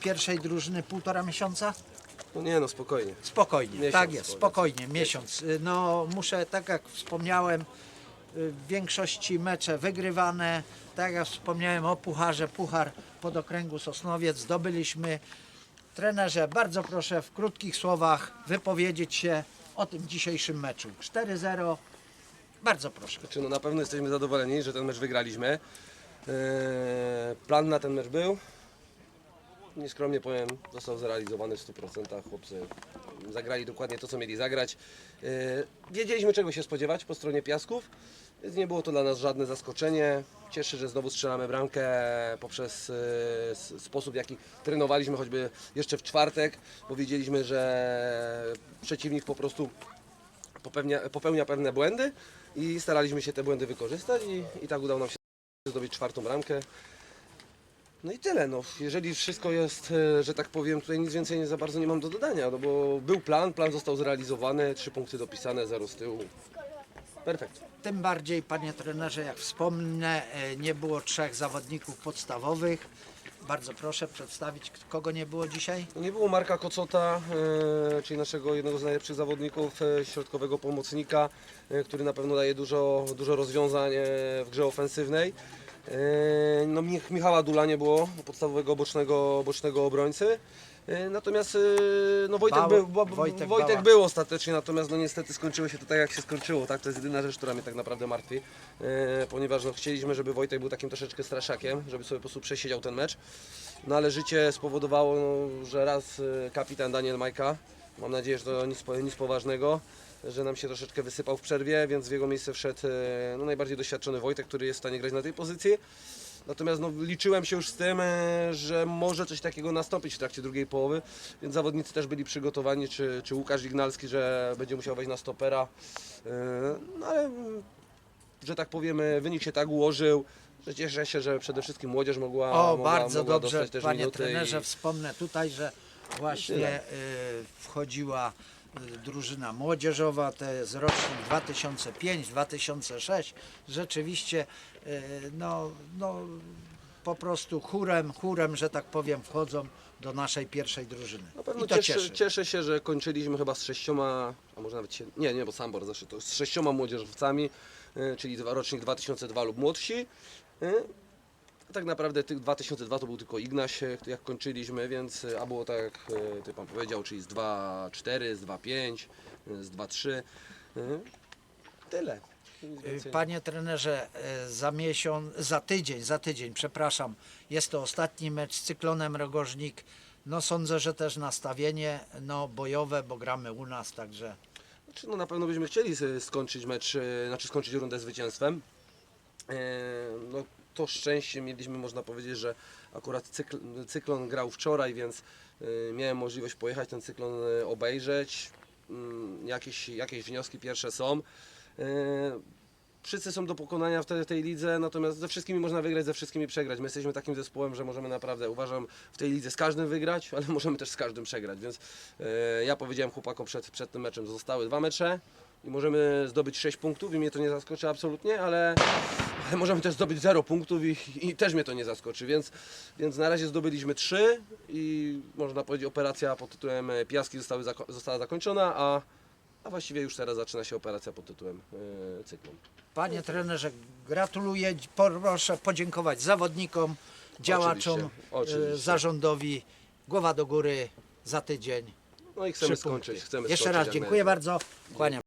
pierwszej drużyny półtora miesiąca? No nie no, spokojnie. Spokojnie, Miesiąc, tak jest, powiedzmy. spokojnie, miesiąc. No muszę, tak jak wspomniałem, y, w większości mecze wygrywane. Tak jak wspomniałem o pucharze, puchar pod okręgu Sosnowiec zdobyliśmy. Trenerze, bardzo proszę w krótkich słowach wypowiedzieć się o tym dzisiejszym meczu. 4-0, bardzo proszę. Znaczy, no na pewno jesteśmy zadowoleni, że ten mecz wygraliśmy. Eee, plan na ten mecz był. Nieskromnie powiem, został zrealizowany w 100%. Chłopcy zagrali dokładnie to, co mieli zagrać. Eee, wiedzieliśmy, czego się spodziewać po stronie Piasków, więc nie było to dla nas żadne zaskoczenie. Cieszę, że znowu strzelamy bramkę poprzez e, sposób, w jaki trenowaliśmy choćby jeszcze w czwartek, bo wiedzieliśmy, że przeciwnik po prostu popełnia, popełnia pewne błędy i staraliśmy się te błędy wykorzystać i, i tak udało nam się zdobyć czwartą bramkę. No i tyle, no. Jeżeli wszystko jest, e, że tak powiem, tutaj nic więcej nie za bardzo nie mam do dodania, no bo był plan, plan został zrealizowany, trzy punkty dopisane, zero z tyłu. Perfekt. Tym bardziej, panie trenerze, jak wspomnę, e, nie było trzech zawodników podstawowych. Bardzo proszę przedstawić, kogo nie było dzisiaj. No nie było Marka Kocota, e, czyli naszego jednego z najlepszych zawodników, e, środkowego pomocnika, e, który na pewno daje dużo, dużo rozwiązań e, w grze ofensywnej. E, no, Mich- Michała Dula nie było, podstawowego bocznego, bocznego obrońcy. E, Natomiast e, no Wojtek, Bał- był, bo- Wojtek Wojtek, był ostatecznie, natomiast no niestety skończyło się to tak jak się skończyło. Tak? To jest jedyna rzecz, która mnie tak naprawdę martwi, e, ponieważ no, chcieliśmy, żeby Wojtek był takim troszeczkę straszakiem, żeby sobie po prostu przesiedział ten mecz. No ale życie spowodowało, no, że raz kapitan Daniel Majka, mam nadzieję, że to nic, nic poważnego, że nam się troszeczkę wysypał w przerwie, więc w jego miejsce wszedł e, no, najbardziej doświadczony Wojtek, który jest w stanie grać na tej pozycji. Natomiast no, liczyłem się już z tym, e, że może coś takiego nastąpić w trakcie drugiej połowy, więc zawodnicy też byli przygotowani, czy, czy Łukasz Ignalski, że będzie musiał wejść na stopera. E, No ale, że tak powiemy, wynik się tak ułożył, że cieszę się, że przede wszystkim młodzież mogła, O, mogła, bardzo mogła dobrze, dostać też panie minuty trenerze, i- wspomnę tutaj, że właśnie y, wchodziła drużyna młodzieżowa, to jest rocznik 2005-2006. Rzeczywiście, y, no, no, po prostu chórem, chórem, że tak powiem, wchodzą do naszej pierwszej drużyny. Na pewno I to cieszę, cieszy. cieszę się, że kończyliśmy chyba z sześcioma, a może nawet się, nie, nie, bo Sambor zawsze to z sześcioma młodzieżowcami, y, czyli rocznik 2002 lub młodsi. Y. Tak naprawdę tych 2002 to był tylko Ignaś, jak kończyliśmy, więc y, a było tak jak y, ty pan powiedział, czyli z 2-4, z 2-5, y, z 2-3. y. Tyle. Panie trenerze, za miesiąc, za tydzień, za tydzień, przepraszam, jest to ostatni mecz z Cyklonem Rogożnik. No sądzę, że też nastawienie no, bojowe, bo gramy u nas, także Znaczy, no na pewno byśmy chcieli skończyć mecz, e, znaczy skończyć rundę zwycięstwem. E, No to szczęście mieliśmy, można powiedzieć, że akurat cykl, cyklon grał wczoraj, więc e, miałem możliwość pojechać ten cyklon e, obejrzeć. Mm, Jakieś, jakieś wnioski pierwsze są. E, Wszyscy są do pokonania w tej, tej lidze, natomiast ze wszystkimi można wygrać, ze wszystkimi przegrać. My jesteśmy takim zespołem, że możemy naprawdę, uważam, w tej lidze z każdym wygrać, ale możemy też z każdym przegrać, więc ja powiedziałem chłopakom przed, przed tym meczem, zostały dwa mecze i możemy zdobyć 6 punktów i mnie to nie zaskoczy absolutnie, ale, ale możemy też zdobyć 0 punktów i, i też mnie to nie zaskoczy, więc, więc na razie zdobyliśmy 3 i można powiedzieć operacja pod tytułem e, Piaski zostały, została zakończona, a, a właściwie już teraz zaczyna się operacja pod tytułem e, Cyklon. Panie trenerze, gratuluję. Proszę podziękować zawodnikom, działaczom, Oczywiście, oczywiście. e, zarządowi. Głowa do góry za tydzień. No i chcemy Trzy skończyć. Chcemy Jeszcze skończyć raz dziękuję bardzo. Kłaniam.